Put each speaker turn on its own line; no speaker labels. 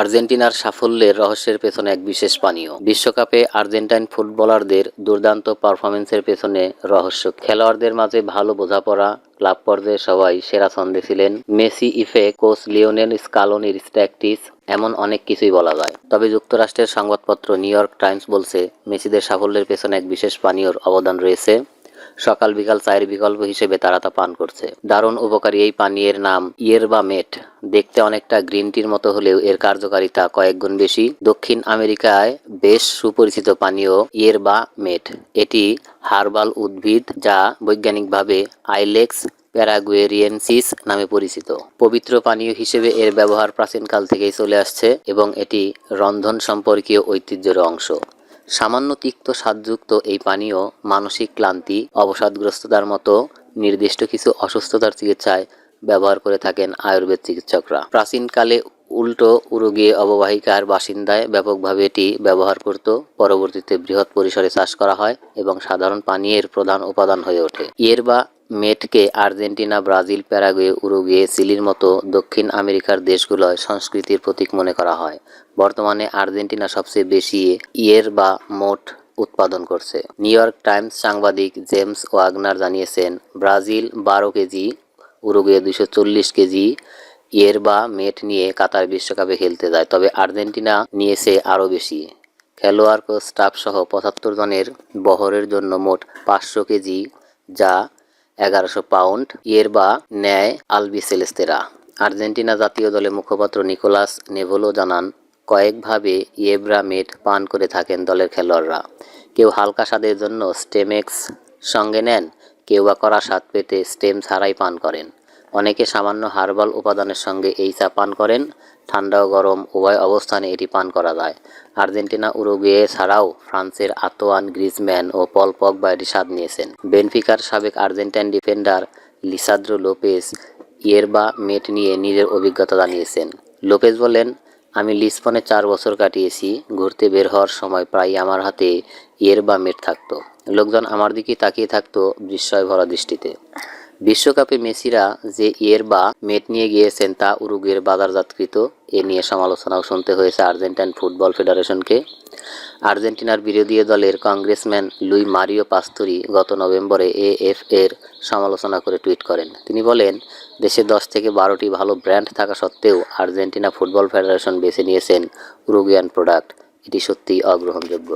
আর্জেন্টিনার সাফল্যের রহস্যের পেছনে এক বিশেষ পানীয়। বিশ্বকাপে আর্জেন্টাইন ফুটবলারদের দুর্দান্ত পারফরমেন্সের পেছনে রহস্য। খেলোয়াড়দের মাঝে ভালো বোঝাপড়া, ক্লাব পর্যায়ে সবাই সেরা ছন্দে ছিলেন। মেসি, ইফে, কোচ লিওনেল স্কালোনির স্ট্যাকটিস এমন অনেক কিছুই বলা যায়। তবে যুক্তরাষ্ট্রের সংবাদপত্র নিউ ইয়র্ক টাইমস বলছে, মেসিদের সাফল্যের পেছনে এক বিশেষ পানীয়র অবদান রয়েছে। সকাল বিকাল চায়ের বিকল্প হিসেবে তারা তা পান করছে। দারুণ উপকারী এই পানীয়ের নাম ইয়েরবা মেট। দেখতে অনেকটা গ্রিন টির মতো হলেও এর কার্যকারিতা কয়েক গুণ বেশি। দক্ষিণ আমেরিকায় বেশ সুপরিচিত পানীয় ইয়েরবা মেট। এটি হার্বাল উদ্ভিদ যা বৈজ্ঞানিকভাবে আইলেক্স প্যারাগুয়েরিয়েনসিস নামে পরিচিত। পবিত্র পানীয় হিসেবে এর ব্যবহার প্রাচীনকাল থেকেই চলে আসছে এবং এটি রন্ধন সম্পর্কীয় ঐতিহ্যের অংশ। সামান্য তিক্ত স্বাদযুক্ত এই পানীয় মানসিক ক্লান্তি, অবসাদগ্রস্ততার মতো নির্দিষ্ট কিছু অসুস্থতার চিকিৎসায় ব্যবহার করে থাকেন আয়ুর্বেদ চিকিৎসকরা। প্রাচীনকালে উল্টো উরুগিয়ে অববাহিকার বাসিন্দায় ব্যাপকভাবে এটি ব্যবহার করত। পরবর্তীতে বৃহৎ পরিসরে চাষ করা হয় এবং সাধারণ পানীয়ের প্রধান উপাদান হয়ে ওঠে। ইয়েরবা মেটকে আর্জেন্টিনা, ব্রাজিল, প্যারাগুয়ে, উরুগুয়ে, চিলির মতো দক্ষিণ আমেরিকার দেশগুলোয় সংস্কৃতির প্রতীক মনে করা হয়। বর্তমানে আর্জেন্টিনা সবচেয়ে বেশি ইয়ের বা মোট উৎপাদন করছে। নিউ ইয়র্ক টাইমস সাংবাদিক জেমস ওয়াগনার জানিয়েছেন, ব্রাজিল বারো কেজি উরুগুয়ে দুশো চল্লিশ কেজি ইয়েরবা মেট নিয়ে কাতার বিশ্বকাপে খেলতে যায়। তবে আর্জেন্টিনা নিয়েছে আরও বেশি। খেলোয়াড় ও স্টাফ সহ পঁচাত্তর জনের বহরের জন্য মোট পাঁচশো কেজি যা এগারোশো পাউন্ড ইয়েরবা নেয় আলবি সেলেস্তেরা। আর্জেন্টিনা জাতীয় দলের মুখপাত্র নিকোলাস নেভোলো জানান, কয়েকভাবে ইয়েব্রা মেট পান করে থাকেন দলের খেলোয়াড়রা। কেউ হালকা স্বাদের জন্য স্টেমেক্স সঙ্গে নেন কেউ বা কড়া স্বাদ পেতে স্টেম ছাড়াই পান করেন। অনেকে সামান্য হার্বাল উপাদানের সঙ্গে এই চা পান করেন, ঠান্ডা ও গরম উভয় অবস্থানে এটি পান করা যায়। আর্জেন্টিনা, উরুগুয়ে ছাড়াও ফ্রান্সের আতোয়ান, গ্রিজম্যান ও পল পগবা এটি স্বাদ নিয়েছেন। বেনফিকার সাবেক Argentine defender Lisandro Lopez yerba mate নিয়ে নিজের অভিজ্ঞতা জানিয়েছেন। লোপেজ বলেন আমি লিসবনে চার বছর কাটিয়েছি, ঘুরতে বের হওয়ার সময় প্রায় আমার হাতে ইয়েরবা মেট থাকতো। লোকজন আমার দিকে তাকিয়ে থাকতো বিস্ময় ভরা দৃষ্টিতে। বিশ্বকাপে মেসিরা যে ইয়ের বা মেট নিয়ে গিয়েছেন তা উরুগের বাজারজাতকৃত এ নিয়ে সমালোচনাও শুনতে হয়েছে আর্জেন্টাইন ফুটবল ফেডারেশনকে। আর্জেন্টিনার বিরোধী দলের কংগ্রেসম্যান লুই মারিও পাস্তুরি গত নভেম্বরে এএফ এর সমালোচনা করে টুইট করেন। তিনি বলেন, দেশে দশ থেকে বারোটি ভালো ব্র্যান্ড থাকা সত্ত্বেও আর্জেন্টিনা ফুটবল ফেডারেশন বেছে নিয়েছেন উরুগুয়ান প্রোডাক্ট। এটি সত্যিই অগ্রহণযোগ্য।